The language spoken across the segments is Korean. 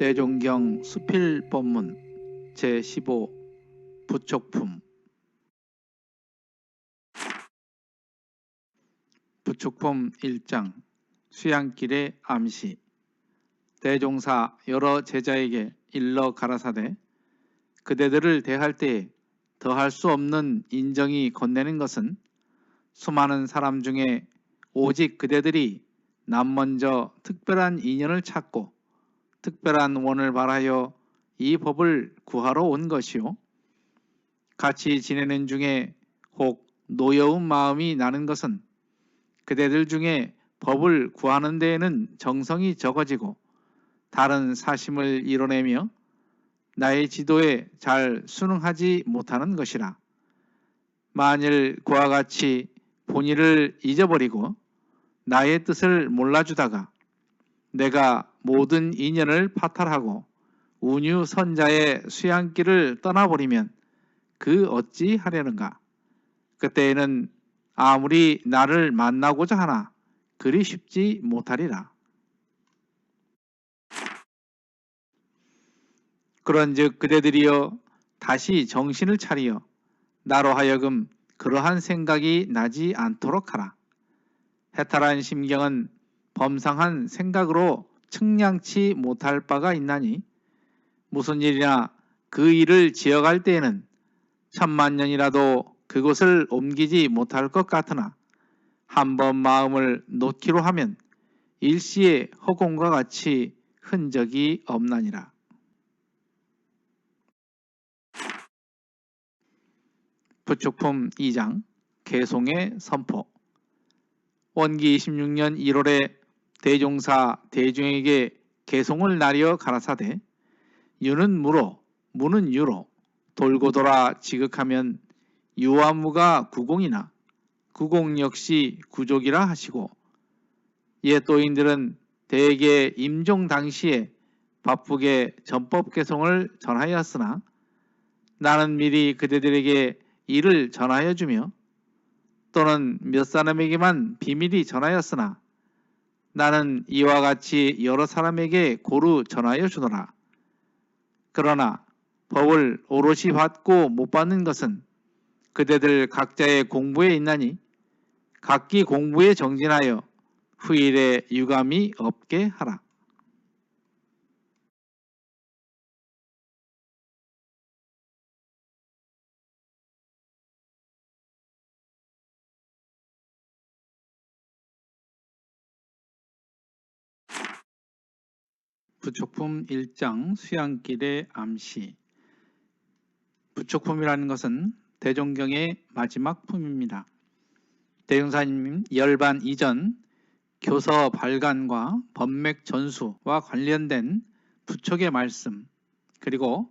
대종경 수필법문 제15 부촉품. 부촉품 1장 수양길의 암시. 대종사 여러 제자에게 일러 가라사대 그대들을 대할 때에 더할 수 없는 인정이 건네는 것은 수많은 사람 중에 오직 그대들이 남 먼저 특별한 인연을 찾고 특별한 원을 바라여 이 법을 구하러 온 것이요. 같이 지내는 중에 혹 노여운 마음이 나는 것은 그대들 중에 법을 구하는 데에는 정성이 적어지고 다른 사심을 이뤄내며 나의 지도에 잘 순응하지 못하는 것이라. 만일 그와 같이 본의를 잊어버리고 나의 뜻을 몰라주다가 내가 모든 인연을 파탈하고 운유 선자의 수양길을 떠나버리면 그 어찌 하려는가? 그때에는 아무리 나를 만나고자 하나 그리 쉽지 못하리라. 그런즉 그대들이여 다시 정신을 차리어 나로 하여금 그러한 생각이 나지 않도록 하라. 해탈한 심경은 범상한 생각으로 측량치 못할 바가 있나니 무슨 일이나 그 일을 지어갈 때에는 천만 년이라도 그곳을 옮기지 못할 것 같으나 한 번 마음을 놓기로 하면 일시의 허공과 같이 흔적이 없나니라. 부축품 2장 개송의 선포 원기 26년 1월에 대종사 대중에게 개송을 나려 가라사대 유는 무로 무는 유로 돌고 돌아 지극하면 유와 무가 구공이나 구공 역시 구족이라 하시고 옛 도인들은 대개 임종 당시에 바쁘게 전법 개송을 전하였으나 나는 미리 그대들에게 이를 전하여 주며 또는 몇 사람에게만 비밀이 전하였으나 나는 이와 같이 여러 사람에게 고루 전하여 주노라. 그러나 법을 오롯이 받고 못 받는 것은 그대들 각자의 공부에 있나니 각기 공부에 정진하여 후일에 유감이 없게 하라. 부촉품 1장 수양길의 암시 부촉품이라는 것은 대종경의 마지막 품입니다. 대종사님 열반 이전 교서 발간과 법맥 전수와 관련된 부촉의 말씀 그리고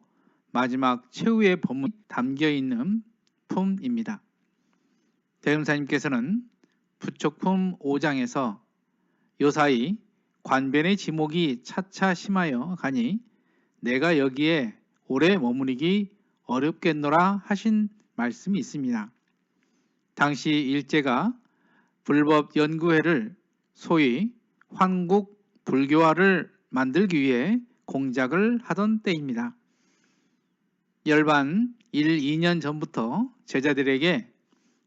마지막 최후의 법문이 담겨 있는 품입니다. 대종사님께서는 부촉품 5장에서 요사이 관변의 지목이 차차 심하여 가니 내가 여기에 오래 머무르기 어렵겠노라 하신 말씀이 있습니다. 당시 일제가 불법 연구회를 소위 환국 불교화를 만들기 위해 공작을 하던 때입니다. 열반 1, 2년 전부터 제자들에게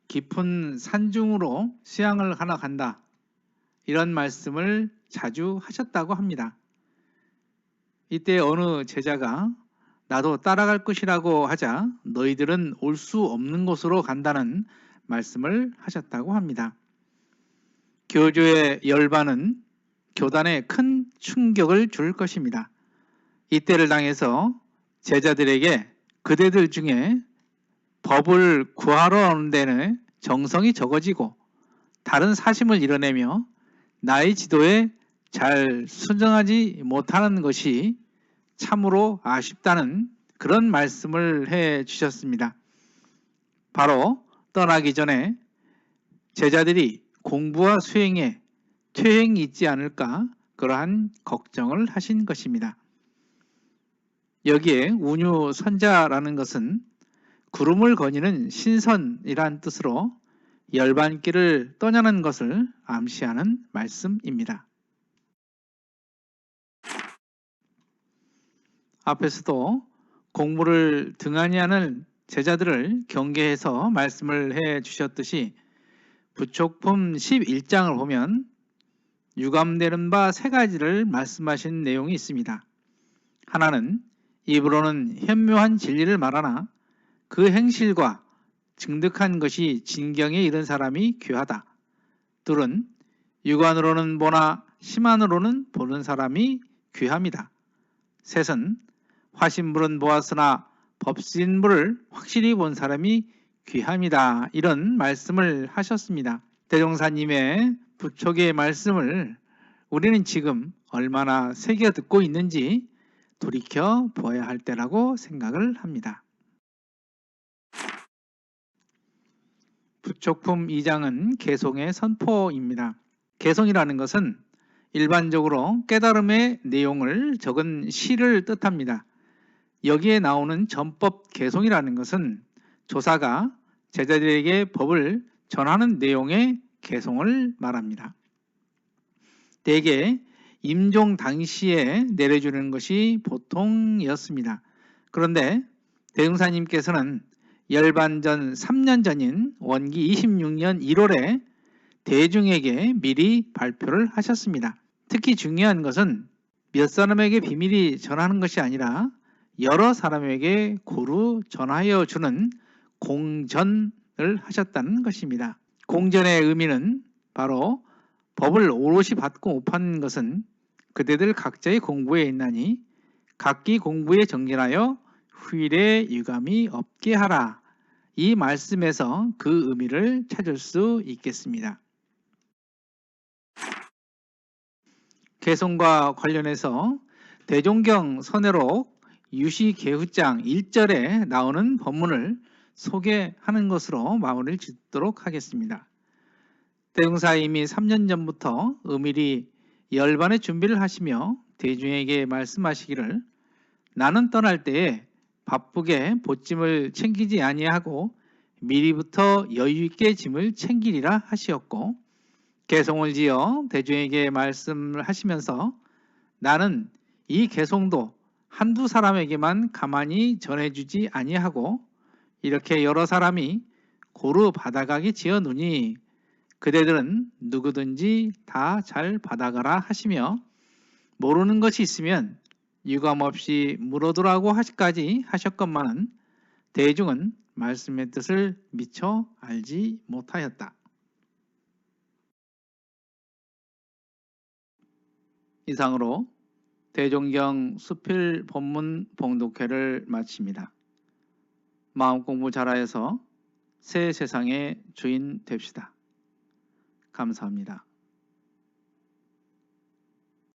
깊은 산중으로 수양을 하나 간다. 이런 말씀을 자주 하셨다고 합니다. 이때 어느 제자가 나도 따라갈 것이라고 하자 너희들은 올 수 없는 곳으로 간다는 말씀을 하셨다고 합니다. 교주의 열반은 교단에 큰 충격을 줄 것입니다. 이때를 당해서 제자들에게 그대들 중에 법을 구하러 오는 데는 정성이 적어지고 다른 사심을 이뤄내며 나의 지도에 잘 순정하지 못하는 것이 참으로 아쉽다는 그런 말씀을 해 주셨습니다. 바로 떠나기 전에 제자들이 공부와 수행에 퇴행이 있지 않을까 그러한 걱정을 하신 것입니다. 여기에 운유 선자라는 것은 구름을 거니는 신선이란 뜻으로 열반길을 떠나는 것을 암시하는 말씀입니다. 앞에서도 공부를 등한히 하는 제자들을 경계해서 말씀을 해 주셨듯이 부촉품 11장을 보면 유감되는 바 세 가지를 말씀하신 내용이 있습니다. 하나는 입으로는 현묘한 진리를 말하나 그 행실과 증득한 것이 진경에 이른 사람이 귀하다. 둘은 육안으로는 보나 심안으로는 보는 사람이 귀합니다. 셋은 화신불은 보았으나 법신불을 확실히 본 사람이 귀합니다. 이런 말씀을 하셨습니다. 대종사님의 부촉의 말씀을 우리는 지금 얼마나 새겨 듣고 있는지 돌이켜 보아야 할 때라고 생각을 합니다. 부촉품 2장은 개송의 선포입니다. 개송이라는 것은 일반적으로 깨달음의 내용을 적은 시를 뜻합니다. 여기에 나오는 전법 개송이라는 것은 조사가 제자들에게 법을 전하는 내용의 개송을 말합니다. 대개 임종 당시에 내려주는 것이 보통이었습니다. 그런데 대흥사님께서는 열반전 3년 전인 원기 26년 1월에 대중에게 미리 발표를 하셨습니다. 특히 중요한 것은 몇 사람에게 비밀이 전하는 것이 아니라 여러 사람에게 고루 전하여 주는 공전을 하셨다는 것입니다. 공전의 의미는 바로 법을 오롯이 받고 못 받는 것은 그대들 각자의 공부에 있나니 각기 공부에 정진하여 후일에 유감이 없게 하라. 이 말씀에서 그 의미를 찾을 수 있겠습니다. 개성과 관련해서 대종경 선회록 유시개후장 1절에 나오는 법문을 소개하는 것으로 마무리를 짓도록 하겠습니다. 대흥사 이미 3년 전부터 의밀히 열반의 준비를 하시며 대중에게 말씀하시기를 나는 떠날 때에 바쁘게 보찜을 챙기지 아니하고 미리부터 여유 있게 짐을 챙기리라 하시었고 개송을 지어 대중에게 말씀을 하시면서 나는 이 개송도 한두 사람에게만 가만히 전해주지 아니하고 이렇게 여러 사람이 고루 받아가기 지어누니 그대들은 누구든지 다 잘 받아가라 하시며 모르는 것이 있으면 유감없이 물어두라고 하시까지 하셨건만은 대중은 말씀의 뜻을 미처 알지 못하였다. 이상으로 대종경 수필 본문 봉독회를 마칩니다. 마음 공부 잘하여서 새 세상의 주인 됩시다. 감사합니다.